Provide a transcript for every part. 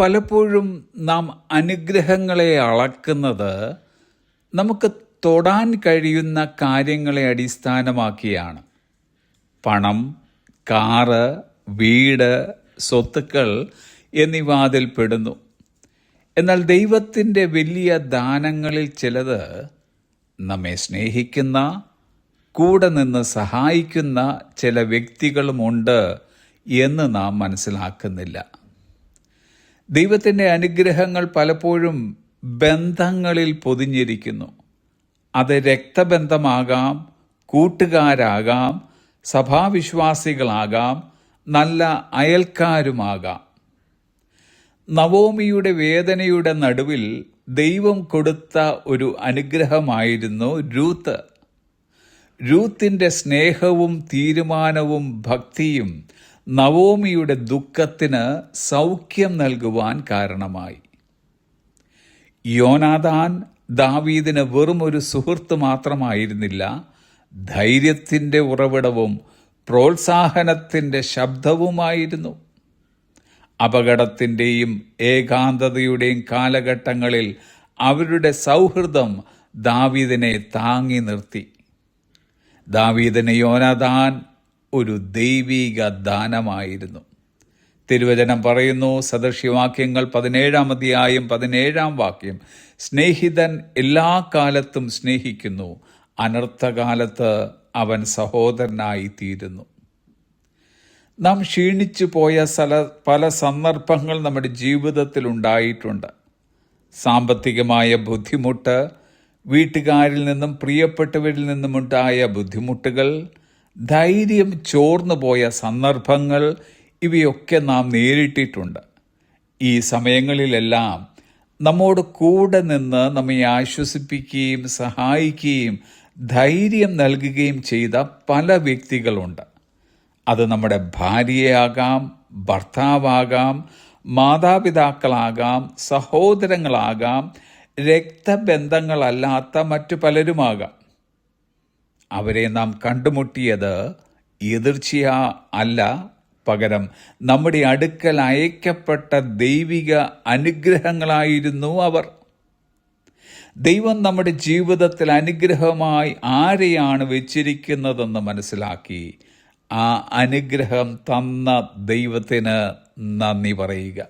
പലപ്പോഴും നാം അനുഗ്രഹങ്ങളെ അളക്കുന്നത് നമുക്ക് തൊടാൻ കഴിയുന്ന കാര്യങ്ങളെ അടിസ്ഥാനമാക്കിയാണ്. പണം കാറ് വീട് സ്വത്തുക്കൾ എന്നിവ അതിൽ പെടുന്നു. എന്നാൽ ദൈവത്തിന്റെ വലിയ ദാനങ്ങളിൽ ചിലത് നമ്മെ സ്നേഹിക്കുന്ന കൂടെ നിന്ന് സഹായിക്കുന്ന ചില വ്യക്തികളുമുണ്ട് എന്ന് നാം മനസ്സിലാക്കുന്നില്ല. ദൈവത്തിന്റെ അനുഗ്രഹങ്ങൾ പലപ്പോഴും ബന്ധങ്ങളിൽ പൊതിഞ്ഞിരിക്കുന്നു. അത് രക്തബന്ധമാകാം കൂട്ടുകാരാകാം സഭാവിശ്വാസികളാകാം നല്ല അയൽക്കാരുമാകാം. നവോമിയുടെ വേദനയുടെ നടുവിൽ ദൈവം കൊടുത്ത ഒരു അനുഗ്രഹമായിരുന്നു രൂത്ത്. രൂത്തിന്റെ സ്നേഹവും തീരുമാനവും ഭക്തിയും നവോമിയുടെ ദുഃഖത്തിന് സൗഖ്യം നൽകുവാൻ കാരണമായി. യോനാദാൻ ദാവീദിന് വെറും ഒരു സുഹൃത്ത് മാത്രമായിരുന്നില്ല. ധൈര്യത്തിന്റെ ഉറവിടവും പ്രോത്സാഹനത്തിന്റെ ശബ്ദവുമായിരുന്നു. അപകടത്തിന്റെയും ഏകാന്തതയുടെയും കാലഘട്ടങ്ങളിൽ അവരുടെ സൗഹൃദം ദാവീദിനെ താങ്ങി നിർത്തി. ദാവീദിന് യോനാദാൻ ഒരു ദൈവീക ദാനമായിരുന്നു. തിരുവചനം പറയുന്നു സദൃശ്യവാക്യങ്ങൾ പതിനേഴാം അധ്യായം പതിനേഴാം വാക്യം. സ്നേഹിതൻ എല്ലാ കാലത്തും സ്നേഹിക്കുന്നു അനർത്ഥകാലത്ത് അവൻ സഹോദരനായി തീരുന്നു. നാം ക്ഷീണിച്ചു പോയ സ്ഥല പല സന്ദർഭങ്ങൾ നമ്മുടെ ജീവിതത്തിൽ ഉണ്ടായിട്ടുണ്ട്. സാമ്പത്തികമായ ബുദ്ധിമുട്ട് വീട്ടുകാരിൽ നിന്നും പ്രിയപ്പെട്ടവരിൽ നിന്നുമുണ്ടായ ബുദ്ധിമുട്ടുകൾ ധൈര്യം ചോർന്നു പോയ സന്ദർഭങ്ങൾ ഇവയൊക്കെ നാം നേരിട്ടിട്ടുണ്ട്. ഈ സമയങ്ങളിലെല്ലാം നമ്മോട് കൂടെ നിന്ന് നമ്മെ ആശ്വസിപ്പിക്കുകയും സഹായിക്കുകയും ധൈര്യം നൽകുകയും ചെയ്ത പല വ്യക്തികളുണ്ട്. അത് നമ്മുടെ ഭാര്യയാകാം ഭർത്താവാകാം മാതാപിതാക്കളാകാം സഹോദരങ്ങളാകാം രക്തബന്ധങ്ങളല്ലാത്ത മറ്റു പലരുമാകാം. അവരെ നാം കണ്ടുമുട്ടിയത് എതിർച്ചയാ അല്ല പകരം നമ്മുടെ അടുക്കൽ അയക്കപ്പെട്ട ദൈവിക അനുഗ്രഹങ്ങളായിരുന്നു അവർ. ദൈവം നമ്മുടെ ജീവിതത്തിൽ അനുഗ്രഹമായി ആരെയാണ് വെച്ചിരിക്കുന്നതെന്ന് മനസ്സിലാക്കി ആ അനുഗ്രഹം തന്ന ദൈവത്തിന് നന്ദി പറയുക.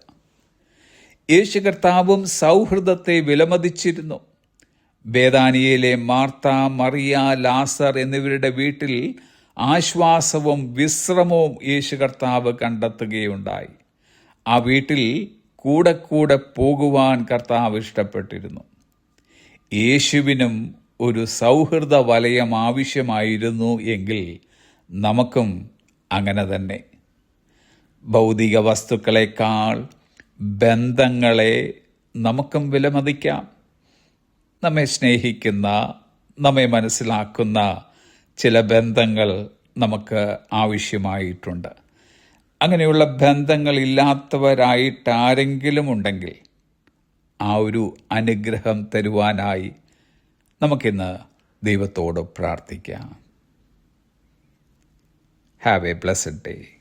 യേശു കർത്താവും സൗഹൃദത്തെ വിലമതിച്ചിരുന്നു. വേദാനിയയിലെ മാർത്ത മറിയ ലാസർ എന്നിവരുടെ വീട്ടിൽ ആശ്വാസവും വിശ്രമവും യേശു കർത്താവ് കണ്ടെത്തുകയുണ്ടായി. ആ വീട്ടിൽ കൂടെ കൂടെ പോകുവാൻ കർത്താവ് ഇഷ്ടപ്പെട്ടിരുന്നു. യേശുവിനും ഒരു സൗഹൃദ വലയം ആവശ്യമായിരുന്നു എങ്കിൽ നമുക്കും അങ്ങനെ തന്നെ. ഭൗതിക വസ്തുക്കളെക്കാൾ ബന്ധങ്ങളെ നമുക്കും വിലമതിക്കാം. നമ്മെ സ്നേഹിക്കുന്ന നമ്മെ മനസ്സിലാക്കുന്ന ചില ബന്ധങ്ങൾ നമുക്ക് ആവശ്യമായിട്ടുണ്ട്. അങ്ങനെയുള്ള ബന്ധങ്ങൾ ഇല്ലാത്തവരായിട്ട് ആരെങ്കിലും ഉണ്ടെങ്കിൽ ആ ഒരു അനുഗ്രഹം തരുവാനായി നമുക്കിന്ന് ദൈവത്തോട് പ്രാർത്ഥിക്കാം. Have A plus day